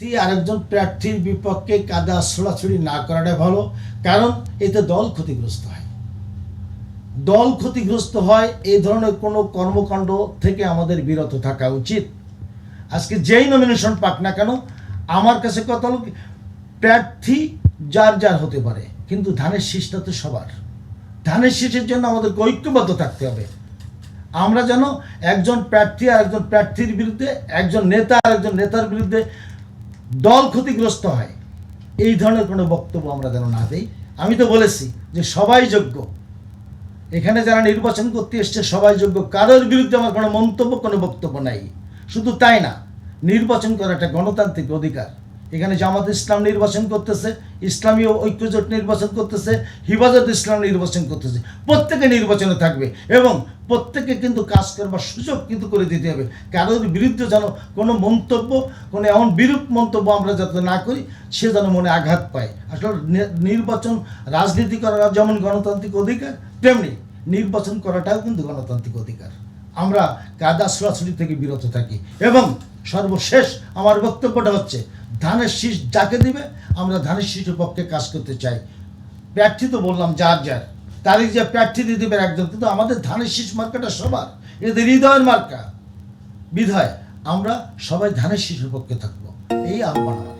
প্রার্থী আরেকজন প্রার্থীর বিপক্ষে কাদা ছোড়াছুড়ি না করাটা ভালো, কারণ এতে দল ক্ষতিগ্রস্ত হয়। দল ক্ষতিগ্রস্ত হয় এই ধরনের কোনো কর্মকাণ্ড থেকে আমাদের বিরত থাকা উচিত। আজকে যেই নমিনেশন পাক না কেন, আমার কাছে কত লোক প্রার্থী যার যার হতে পারে, কিন্তু ধানের শীষটা তো সবার। ধানের শীষের জন্য আমাদের ঐক্যবদ্ধ থাকতে হবে। আমরা যেন একজন প্রার্থী আর একজন প্রার্থীর বিরুদ্ধে, একজন নেতা আর একজন নেতার বিরুদ্ধে দল ক্ষতিগ্রস্ত হয়। এই ধরনের কোনো বক্তব্য আমরা যেন না দিই। আমি তো বলেছি যে সবাই যোগ্য। এখানে যারা নির্বাচন করতে এসছে, সবাই যোগ্য। কারোর বিরুদ্ধে আমার কোনো মন্তব্য, কোনো বক্তব্য নাই। শুধু তাই না, নির্বাচন করা একটা গণতান্ত্রিক অধিকার। এখানে জামাত ইসলাম নির্বাচন করতেছে, ইসলামী ঐক্যজোট নির্বাচন করতেছে, হিফাজত ইসলাম নির্বাচন করতেছে। প্রত্যেকে নির্বাচনে থাকবে এবং প্রত্যেকে কিন্তু কাজ করবার সুযোগ কিন্তু করে দিতে হবে। কারোর বিরুদ্ধে যেন কোনো মন্তব্য, কোনো এমন বিরূপ মন্তব্য আমরা যাতে না করি, সে যেন মনে আঘাত পায়। আসলে নির্বাচন রাজনীতি করা যেমন গণতান্ত্রিক অধিকার, তেমনি নির্বাচন করাটাও কিন্তু গণতান্ত্রিক অধিকার। আমরা কাদা ছোড়াছুড়ি থেকে বিরত থাকি এবং সর্বশেষ আমার বক্তব্যটা হচ্ছে ধানের শীষ যাকে দিবে, আমরা ধানের শীষের পক্ষে কাজ করতে চাই। প্রার্থী তো বললাম, যার যার। তারিখ যে প্রার্থী দিয়ে দেবেন একজন, কিন্তু আমাদের ধানের শীষ মার্কাটা সবার। এদের হৃদয়ের মার্কা। বিধায় আমরা সবাই ধানের শীষের পক্ষে থাকব। এই আহ্বান আমার